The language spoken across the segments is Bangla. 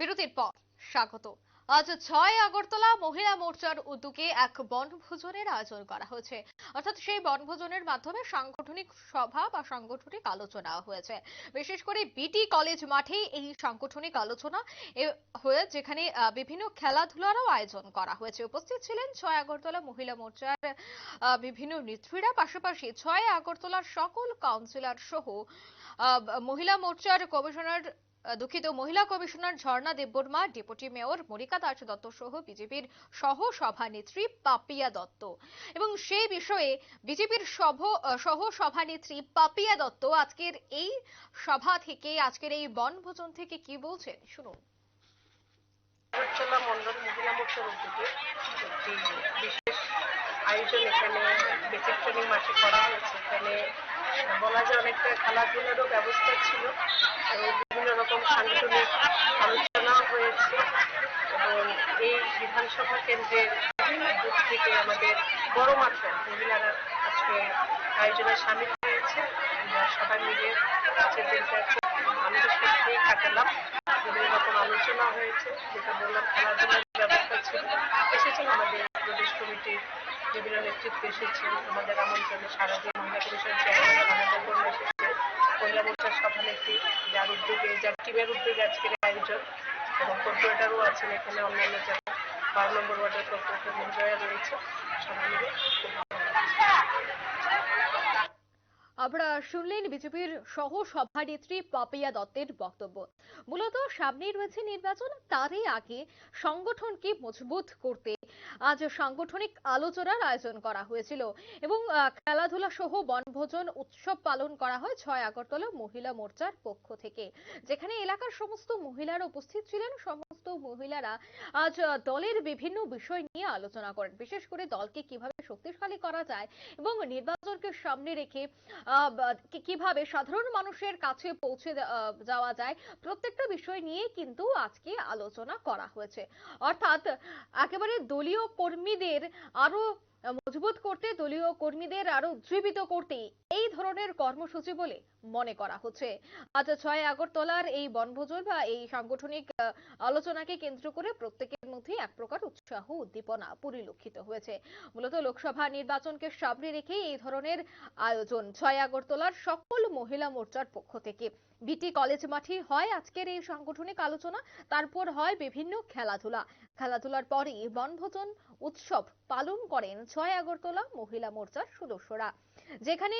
বিরতির পর, স্বাগত। আজ ছয় আগরতলা মহিলা মোর্চার উদ্যোগে এক বনভোজনের আয়োজন করা হয়েছে। অর্থাৎ সেই বনভোজনের মাধ্যমে সাংগঠনিক সভা বা সাংগঠনিক আলোচনা হয়েছে। বিশেষ করে বিটি কলেজ মাঠে এই সাংগঠনিক আলোচনা হয়ে যেখানে বিভিন্ন খেলাধুলারও আয়োজন করা হয়েছে। উপস্থিত ছিলেন ছয় আগরতলা মহিলা মোর্চার বিভিন্ন নেত্রীরা। পাশাপাশি ছয় আগরতলার সকল কাউন্সিলর সহ মহিলা মোর্চার কমিশনার দুঃখিত, মহিলা commissioner Jharna Debbarma, deputy mayor Monika Das Dutta সহ বিজেপির সহ সভানেত্রী পাপিয়া দত্ত। এবং সেই বিষয়ে বিজেপির সভ সহ সভানেত্রী পাপিয়া দত্ত আজকের এই সভা থেকে, আজকের এই বনভোজন থেকে কি বলছেন? শুনুন। আয়োজন এখানে বেসিক ট্রেনিং মাঠে করা হয়েছে। এখানে বলা যায় অনেকটা খেলাধুলারও ব্যবস্থা ছিল। বিভিন্ন রকম সাংগঠনিক আলোচনা হয়েছে এবং এই বিধানসভা কেন্দ্রের বুথ থেকে আমাদের বড় মাত্রায় মহিলারা আজকে আয়োজনে সামিল হয়েছে। আমরা সবাই মিলে আজকের দিনটা খুব আনন্দের কাটালাম। বিভিন্ন রকম আলোচনা হয়েছে, যেটা বললাম খেলাধুলার ব্যবস্থা ছিল। এসেছেন আমাদের প্রদেশ কমিটির বিভিন্ন নেতৃত্ব এসেছেন। আমাদের আমন্ত্রণে সারা দিয়ে মহিলা কমিশন চেয়ারম্যান আমাদের মহিলা মোর্চার সভানেত্রী যার উদ্যোগে যার টিমের উদ্যোগে আজকের আয়োজন এবং কর্পোরেটারও আছেন এখানে অন্যান্য যারা বারো নম্বর ওয়ার্ডের কর্পোরেটর মহিলারা রয়েছে সবাই মিলে খুব ভালো। আমরা শুনলেন বিজেপির সহ সভানেত্রী পাপিয়া দত্তের বক্তব্য। মূলত সামনেই রয়েছে নির্বাচন, তারই আগে সংগঠনকে মজবুত করতে আজ সাংগঠনিক আলোচনার আয়োজন করা হয়েছিল এবং খেলাধুলা সহ বনভোজন উৎসব পালন করা হয় ছয় আগরতলা মহিলা মোর্চার পক্ষ থেকে। যেখানে এলাকার সমস্ত মহিলারা উপস্থিত ছিলেন। সমস্ত মহিলারা আজ দলের বিভিন্ন বিষয় নিয়ে আলোচনা করেন। বিশেষ করে দলকে কীভাবে শক্তিশালী করা যায় এবং নির্বাচনকে সামনে রেখে কীভাবে সাধারণ মানুষের কাছে পৌঁছে যাওয়া যায় প্রত্যেকটা বিষয় নিয়ে কিন্তু আজকে আলোচনা করা হয়েছে। অর্থাৎ একেবারে দলীয় কর্মীদের আরও মজবুত করতে দলীয় কর্মীদের আরও উজ্জীবিত করতে এই ধরনের কর্মসূচি বলে মনে করা হচ্ছে। আজ ছয় আগরতলার এই বনভোজন বা এই সাংগঠনিক আলোচনাকে কেন্দ্র করে প্রত্যেকের মধ্যে এক প্রকার উৎসাহ উদ্দীপনা পরিলক্ষিত হয়েছে। মূলত লোকসভা নির্বাচনকে সামনে রেখে এই ধরনের আয়োজন ছয় আগরতলার সকল মহিলা মোর্চার পক্ষ থেকে। বিটি কলেজ মাঠে হয় আজকের এই সাংগঠনিক আলোচনা, তারপর হয় বিভিন্ন খেলাধুলা। খেলাধুলার পরে বনভোজন উৎসব পালন করেন ছয় আগরতলা মহিলা মোর্চার সদস্যরা। যেখানে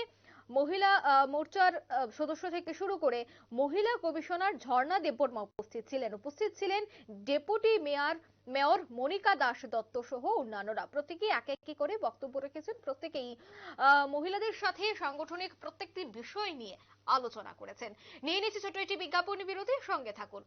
মহিলা মোর্চার সদস্য থেকে শুরু করে মহিলা কমিশনার ঝর্ণা দেববর্মা উপস্থিত ছিলেন। উপস্থিত ছিলেন deputy mayor mayor Monika Das Dutta সহ অন্যান্যরা। প্রত্যেকেই এক একটি করে বক্তব্য রেখেছেন। প্রত্যেকেই মহিলাদের সাথে সাংগঠনিক প্রত্যেকটি বিষয় নিয়ে আলোচনা করেছেন। নিয়ে নিচ্ছে ছোট একটি বিজ্ঞাপন বিরতির সঙ্গে থাকুন।